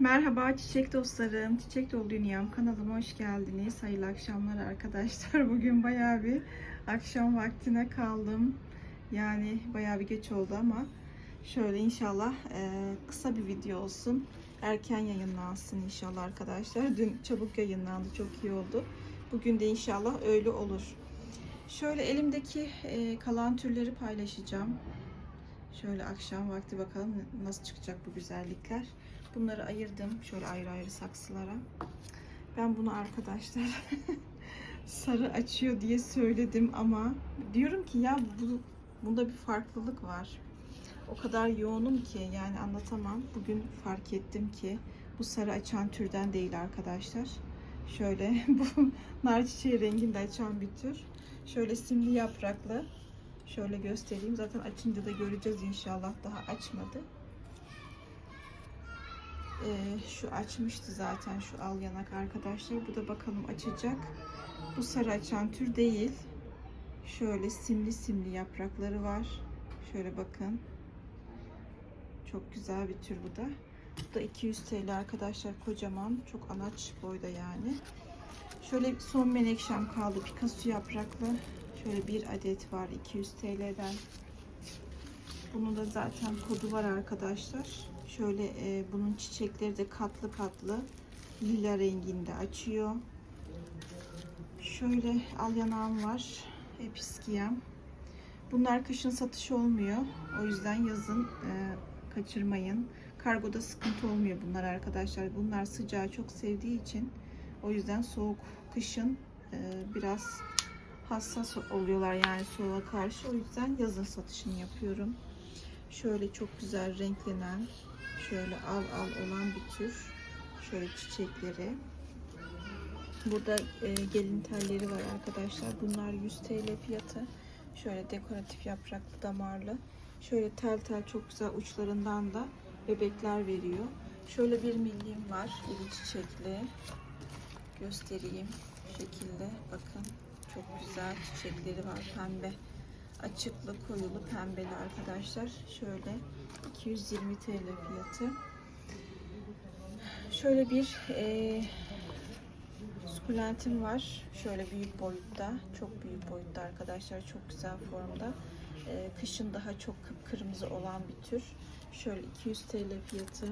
Merhaba çiçek dostlarım, Çiçek Dolu Dünyam kanalıma hoş geldiniz. Hayırlı akşamlar arkadaşlar. Bugün bayağı bir akşam vaktine kaldım. Yani bayağı bir geç oldu ama şöyle inşallah e, kısa bir video olsun. Erken yayınlansın inşallah arkadaşlar. Dün çabuk yayınlandı, çok iyi oldu. Bugün de inşallah öyle olur. Şöyle elimdeki e, kalan türleri paylaşacağım. Şöyle akşam vakti bakalım nasıl çıkacak bu güzellikler. Bunları ayırdım şöyle ayrı ayrı saksılara. Ben bunu arkadaşlar sarı açıyor diye söyledim ama diyorum ki ya bu bunda bir farklılık var. O kadar yoğunum ki yani anlatamam. Bugün fark ettim ki bu sarı açan türden değil arkadaşlar. Şöyle bu nar çiçeği renginde açan bir tür. Şöyle simli yapraklı. Şöyle göstereyim. Zaten açınca da göreceğiz inşallah. Daha açmadı. Ee, şu açmıştı zaten şu al yanak arkadaşlar. Bu da bakalım açacak. Bu sarı açan tür değil. Şöyle simli simli yaprakları var. Şöyle bakın. Çok güzel bir tür bu da. Bu da 200 TL arkadaşlar kocaman. Çok anaç boyda yani. Şöyle son menekşem kaldı. Picasso yapraklı. Şöyle bir adet var 200 TL'den. Bunun da zaten kodu var arkadaşlar. Şöyle e, bunun çiçekleri de katlı katlı lila renginde açıyor. Şöyle al var. Episkiyem. Bunlar kışın satış olmuyor. O yüzden yazın e, kaçırmayın. Kargoda sıkıntı olmuyor bunlar arkadaşlar. Bunlar sıcağı çok sevdiği için o yüzden soğuk kışın e, biraz hassas oluyorlar yani soğuğa karşı. O yüzden yazın satışını yapıyorum. Şöyle çok güzel renklenen, şöyle al al olan bir tür. Şöyle çiçekleri. Burada e, gelin telleri var arkadaşlar. Bunlar 100 TL fiyatı. Şöyle dekoratif yapraklı damarlı. Şöyle tel tel çok güzel uçlarından da bebekler veriyor. Şöyle bir milliğim var. İri çiçekli. Göstereyim. Şekilde bakın. Çok güzel çiçekleri var pembe. Açıklı koyulu pembeli arkadaşlar. Şöyle 220 TL fiyatı. Şöyle bir e, sukulentim var. Şöyle büyük boyutta. Çok büyük boyutta arkadaşlar. Çok güzel formda. E, kışın daha çok kıpkırmızı olan bir tür. Şöyle 200 TL fiyatı.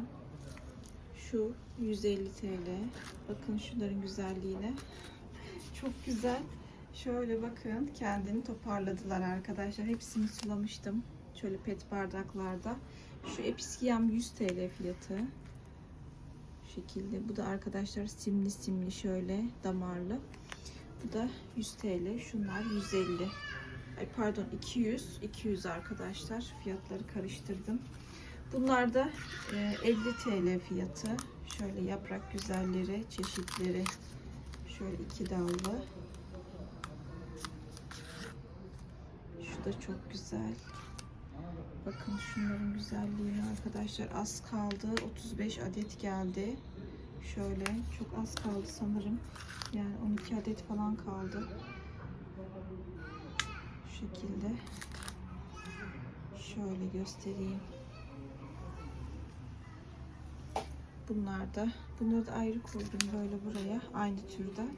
Şu 150 TL. Bakın şunların güzelliğine. Çok güzel. Şöyle bakın kendini toparladılar arkadaşlar. Hepsini sulamıştım. Şöyle pet bardaklarda. Şu episkiyam 100 TL fiyatı. Şu şekilde. Bu da arkadaşlar simli simli şöyle damarlı. Bu da 100 TL. Şunlar 150. Ay pardon 200. 200 arkadaşlar. Fiyatları karıştırdım. Bunlar da e, 50 TL fiyatı. Şöyle yaprak güzelleri, çeşitleri. Şöyle iki dallı. Şu da çok güzel. Bakın şunların güzelliğine arkadaşlar az kaldı. 35 adet geldi. Şöyle çok az kaldı sanırım. Yani 12 adet falan kaldı. Şu şekilde. Şöyle göstereyim. Bunlar da. Bunları da ayrı koydum böyle buraya. Aynı türden.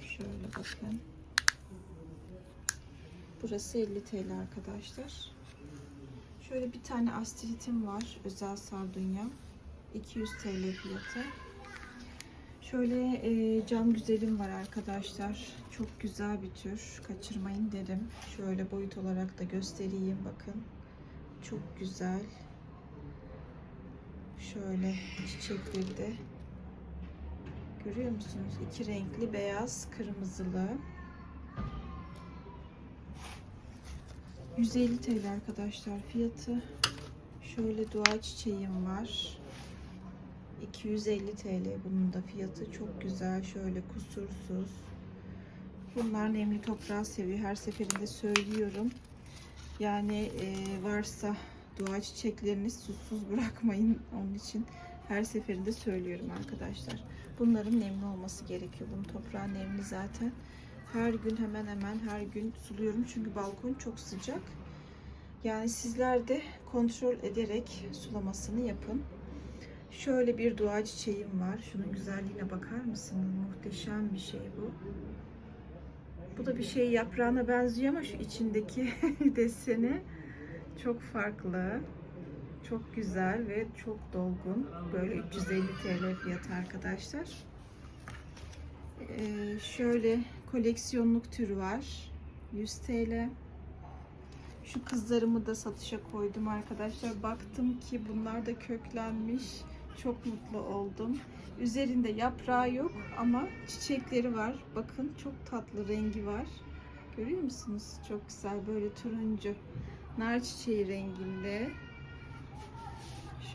Şöyle bakın. Burası 50 TL arkadaşlar. Şöyle bir tane astritim var. Özel sardunya. 200 TL fiyatı. Şöyle e, cam güzelim var arkadaşlar. Çok güzel bir tür. Kaçırmayın derim. Şöyle boyut olarak da göstereyim. Bakın. Çok güzel. Şöyle çiçekleri de görüyor musunuz? İki renkli beyaz, kırmızılı. 150 TL arkadaşlar fiyatı. Şöyle dua çiçeğim var. 250 TL bunun da fiyatı çok güzel. Şöyle kusursuz. Bunlar nemli toprağı seviyor. Her seferinde söylüyorum. Yani e, varsa dua çiçekleriniz susuz bırakmayın. Onun için her seferinde söylüyorum arkadaşlar. Bunların nemli olması gerekiyor. Bunun toprağı nemli zaten. Her gün hemen hemen her gün suluyorum. Çünkü balkon çok sıcak. Yani sizler de kontrol ederek sulamasını yapın. Şöyle bir dua çiçeğim var. Şunun güzelliğine bakar mısınız? Muhteşem bir şey bu. Bu da bir şey yaprağına benziyor ama şu içindeki deseni çok farklı. Çok güzel ve çok dolgun. Böyle 350 TL fiyatı arkadaşlar. Ee, şöyle koleksiyonluk türü var. 100 TL. Şu kızlarımı da satışa koydum arkadaşlar. Baktım ki bunlar da köklenmiş. Çok mutlu oldum. Üzerinde yaprağı yok ama çiçekleri var. Bakın çok tatlı rengi var. Görüyor musunuz? Çok güzel böyle turuncu. Nar çiçeği renginde.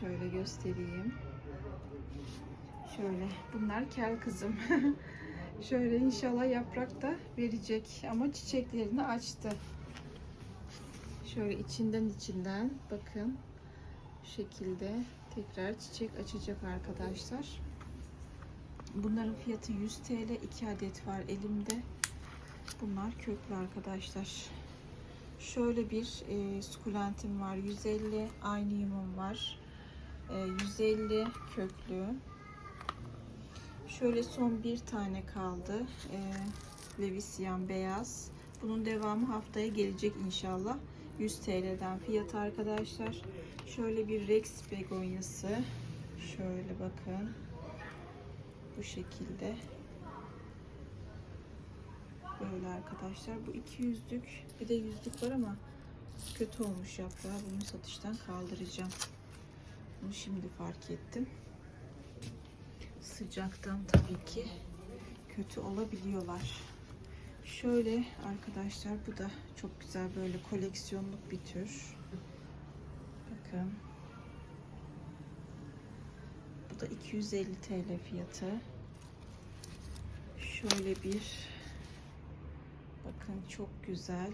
Şöyle göstereyim. Şöyle bunlar kel kızım. Şöyle inşallah yaprak da verecek ama çiçeklerini açtı. Şöyle içinden içinden bakın şu şekilde tekrar çiçek açacak arkadaşlar. Bunların fiyatı 100 TL. 2 adet var elimde. Bunlar köklü arkadaşlar. Şöyle bir e, sukulentim var. 150 aynıyumum var. E, 150 köklü. Şöyle son bir tane kaldı. E, Levisian beyaz. Bunun devamı haftaya gelecek inşallah. 100 TL'den fiyatı arkadaşlar. Şöyle bir Rex begonyası. Şöyle bakın. Bu şekilde. Böyle arkadaşlar. Bu 200'lük. Bir de yüzlük var ama kötü olmuş yaprağı. Bunu satıştan kaldıracağım. Bunu şimdi fark ettim. Sıcaktan tabii ki kötü olabiliyorlar. Şöyle arkadaşlar bu da çok güzel böyle koleksiyonluk bir tür. Bakın. Bu da 250 TL fiyatı. Şöyle bir bakın çok güzel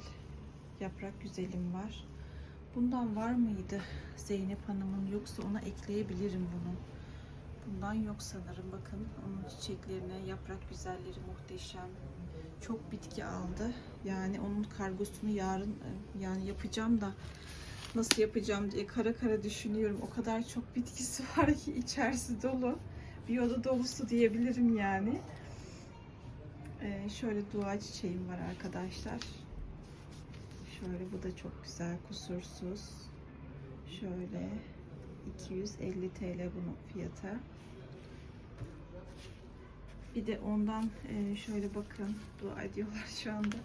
yaprak güzelim var. Bundan var mıydı Zeynep Hanım'ın yoksa ona ekleyebilirim bunu. Bundan yok sanırım. Bakın onun çiçeklerine yaprak güzelleri muhteşem. Çok bitki aldı. Yani onun kargosunu yarın e, yani yapacağım da nasıl yapacağım diye kara kara düşünüyorum. O kadar çok bitkisi var ki içerisi dolu. Bir oda dolusu diyebilirim yani. Ee, şöyle dua çiçeğim var arkadaşlar. Şöyle bu da çok güzel, kusursuz. Şöyle 250 TL bunun fiyatı. Bir de ondan e, şöyle bakın dua ediyorlar şu anda.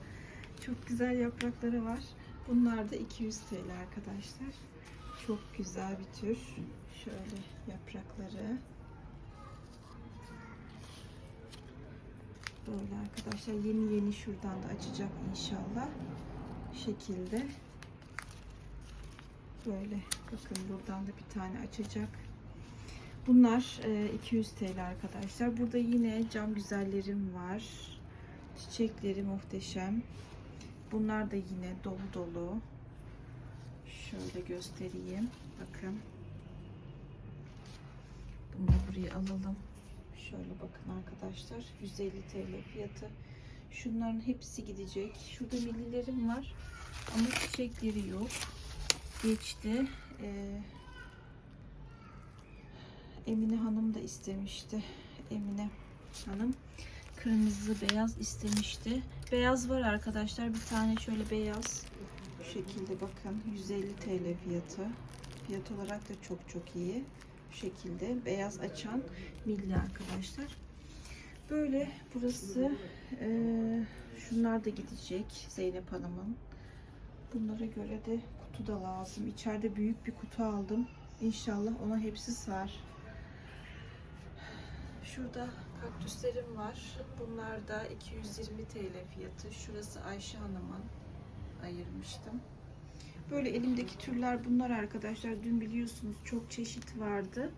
Çok güzel yaprakları var. Bunlar da 200 TL arkadaşlar. Çok güzel bir tür. Şöyle yaprakları. Böyle arkadaşlar yeni yeni şuradan da açacak inşallah. Şekilde. Böyle bakın buradan da bir tane açacak. Bunlar e, 200 TL arkadaşlar. Burada yine cam güzellerim var. Çiçekleri muhteşem. Bunlar da yine dolu dolu. Şöyle göstereyim. Bakın. Bunu buraya alalım. Şöyle bakın arkadaşlar. 150 TL fiyatı. Şunların hepsi gidecek. Şurada millilerim var. Ama çiçekleri yok. Geçti. Ee, Emine Hanım da istemişti. Emine Hanım kırmızı beyaz istemişti. Beyaz var arkadaşlar. Bir tane şöyle beyaz bu şekilde bakın 150 TL fiyatı. Fiyat olarak da çok çok iyi. Bu şekilde beyaz açan milli arkadaşlar. Böyle burası e, şunlar da gidecek Zeynep Hanım'ın. Bunlara göre de kutu da lazım. İçeride büyük bir kutu aldım. İnşallah ona hepsi sar. Şurada kaktüslerim var. Bunlar da 220 TL fiyatı. Şurası Ayşe Hanım'ın ayırmıştım. Böyle elimdeki türler bunlar arkadaşlar. Dün biliyorsunuz çok çeşit vardı.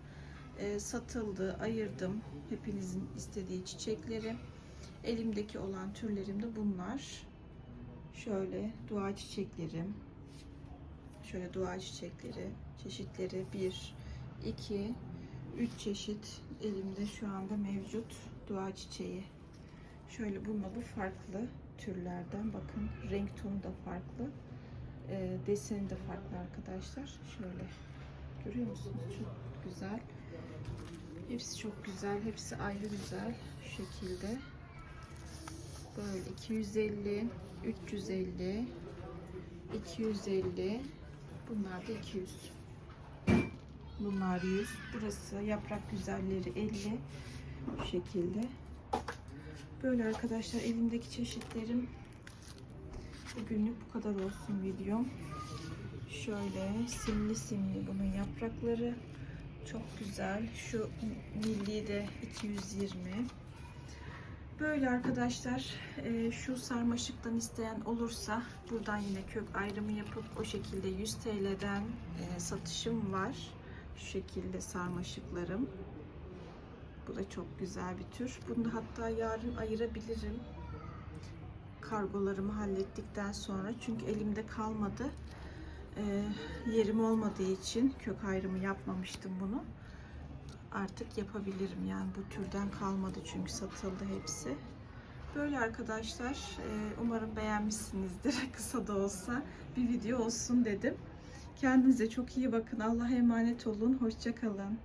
Ee, satıldı, ayırdım. Hepinizin istediği çiçekleri. Elimdeki olan türlerim de bunlar. Şöyle dua çiçeklerim. Şöyle dua çiçekleri. Çeşitleri 1, 2, 3 çeşit elimde şu anda mevcut dua çiçeği. Şöyle bununla bu farklı türlerden. Bakın renk tonu da farklı. E, deseni de farklı arkadaşlar. Şöyle görüyor musunuz? Çok güzel. Hepsi çok güzel. Hepsi ayrı güzel. Şekilde. Böyle 250, 350, 250. Bunlar da 200. Bunlar 100. Burası yaprak güzelleri 50. Bu şekilde. Böyle arkadaşlar elimdeki çeşitlerim. Bugünlük bu kadar olsun videom. Şöyle simli simli bunun yaprakları. Çok güzel. Şu milli de 220. Böyle arkadaşlar e, şu sarmaşıktan isteyen olursa buradan yine kök ayrımı yapıp o şekilde 100 TL'den e, satışım var. Şu şekilde sarmaşıklarım. Bu da çok güzel bir tür. Bunu da hatta yarın ayırabilirim. Kargolarımı hallettikten sonra. Çünkü elimde kalmadı. Ee, yerim olmadığı için kök ayrımı yapmamıştım bunu. Artık yapabilirim. Yani bu türden kalmadı çünkü satıldı hepsi. Böyle arkadaşlar. e, Umarım beğenmişsinizdir. Kısa da olsa bir video olsun dedim. Kendinize çok iyi bakın. Allah'a emanet olun. Hoşça kalın.